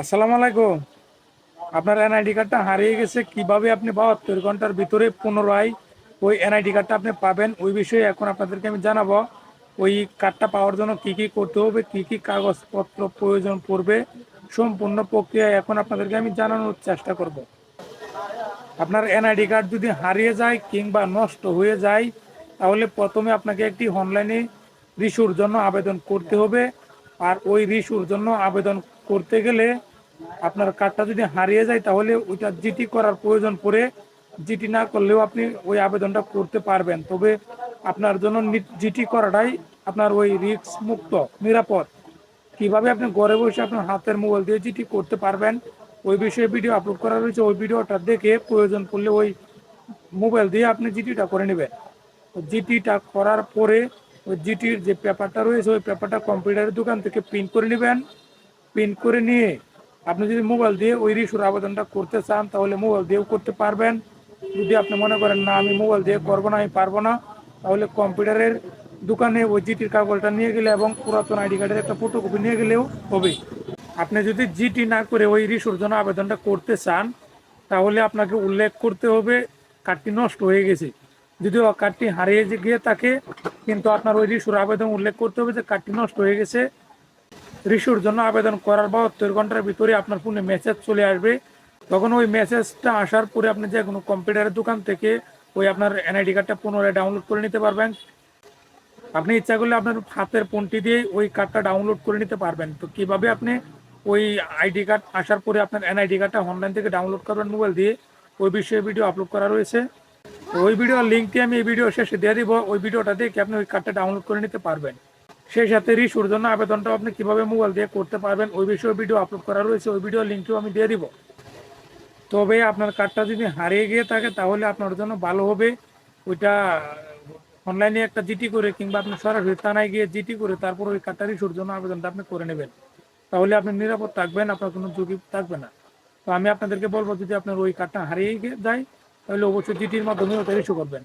আসসালামু আলাইকুম। আপনার এনআইডি কার্ডটা হারিয়ে গেছে, কীভাবে আপনি বাহাত্তর ঘণ্টার ভিতরে পুনরায় ওই এনআইডি কার্ডটা আপনি পাবেন, ওই বিষয়ে এখন আপনাদেরকে আমি জানাব। ওই কার্ডটা পাওয়ার জন্য কি কি করতে হবে, কি কি কাগজপত্র প্রয়োজন পড়বে, সম্পূর্ণ প্রক্রিয়া এখন আপনাদেরকে আমি জানানোর চেষ্টা করব। আপনার এনআইডি কার্ড যদি হারিয়ে যায় কিংবা নষ্ট হয়ে যায়, তাহলে প্রথমে আপনাকে একটি অনলাইনে রিসুর জন্য আবেদন করতে হবে। আর ওই রিসুর জন্য আবেদন করতে গেলে আপনার কার্ডটা যদি হারিয়ে যায় তাহলে ওইটা জিটি করার প্রয়োজন পড়ে। জিটি না করলেও আপনি ওই আবেদনটা করতে পারবেন। তবে আপনার জন্য জিটি করাটাই আপনার ওই রিস্ক মুক্ত, নিরাপদ। কীভাবে আপনি ঘরে বসে আপনার হাতের মোবাইল দিয়ে জিটি করতে পারবেন, ওই বিষয়ে ভিডিও আপলোড করা রয়েছে। ওই ভিডিওটা দেখে প্রয়োজন পড়লে ওই মোবাইল দিয়ে আপনি জিটিটা করে নেবেন। জিটিটা করার পরে ওই জিটির যে পেপারটা রয়েছে, ওই পেপারটা কম্পিউটারের দোকান থেকে প্রিন্ট করে নেবেন। প্রিন্ট করে নিয়ে আপনি যদি মোবাইল দিয়ে ওই রিসুর আবেদনটা করতে চান, তাহলে মোবাইল দিয়েও করতে পারবেন। যদি আপনি মনে করেন, না, আমি মোবাইল দিয়ে করব না, আমি পারব না, তাহলে কম্পিউটারের দোকানে ওই জিটির কাগজটা নিয়ে গেলে এবং পুরাতন আইডি কার্ডের একটা ফটোকপি নিয়ে গেলেও হবে। আপনি যদি জিটি না করে ওই রিসুর জন্য আবেদনটা করতে চান, তাহলে আপনাকে উল্লেখ করতে হবে, কার্ডটি নষ্ট হয়ে গেছে। যদিও কার্ডটি হারিয়ে গিয়ে থাকে, কিন্তু আপনার ওই রিসুর আবেদন উল্লেখ করতে হবে যে কার্ডটি নষ্ট হয়ে গেছে। রিসুর জন্য আবেদন করার বাহাত্তর ঘণ্টার ভিতরে আপনার ফোনে মেসেজ চলে আসবে। তখন ওই মেসেজটা আসার পরে আপনি যে কোনো কম্পিউটারের দোকান থেকে ওই আপনার এনআইডি কার্ডটা পুনরায় ডাউনলোড করে নিতে পারবেন। আপনি ইচ্ছা করলে আপনার হাতের ফোনটি দিয়ে ওই কার্ডটা ডাউনলোড করে নিতে পারবেন। তো কীভাবে আপনি ওই আইডি কার্ড আসার পরে আপনার এনআইডি কার্ডটা অনলাইন থেকে ডাউনলোড করবেন মোবাইল দিয়ে, ওই বিষয়ে ভিডিও আপলোড করা রয়েছে। ওই ভিডিওর লিঙ্কটি আমি এই ভিডিও শেষে দিয়ে দিব। ওই ভিডিওটা দেখে আপনি ওই কার্ডটা ডাউনলোড করে নিতে পারবেন। সেই সাথে রিসুর জন্য আবেদনটা আপনি কীভাবে মোবাইল দিয়ে করতে পারবেন, ওই বিষয়ে ভিডিও আপলোড করা রয়েছে, ওই ভিডিও লিঙ্কটিও আমি দিয়ে দিব। তবে আপনার কার্ডটা যদি হারিয়ে গিয়ে থাকে, তাহলে আপনার জন্য ভালো হবে। ওইটা অনলাইনে একটা জিটি করে কিংবা আপনি সরাসরি থানায় গিয়ে জিটি করে তারপর ওই কার্ডটা রিসুর জন্য আবেদনটা আপনি করে নেবেন। তাহলে আপনি নিরাপদ থাকবেন, আপনার কোনো ঝুঁকি থাকবে না। তো আমি আপনাদেরকে বলব, যদি আপনার ওই কার্ডটা হারিয়ে যায়, তাহলে অবশ্যই জিটির মাধ্যমে ওটা ইস্যু করবেন।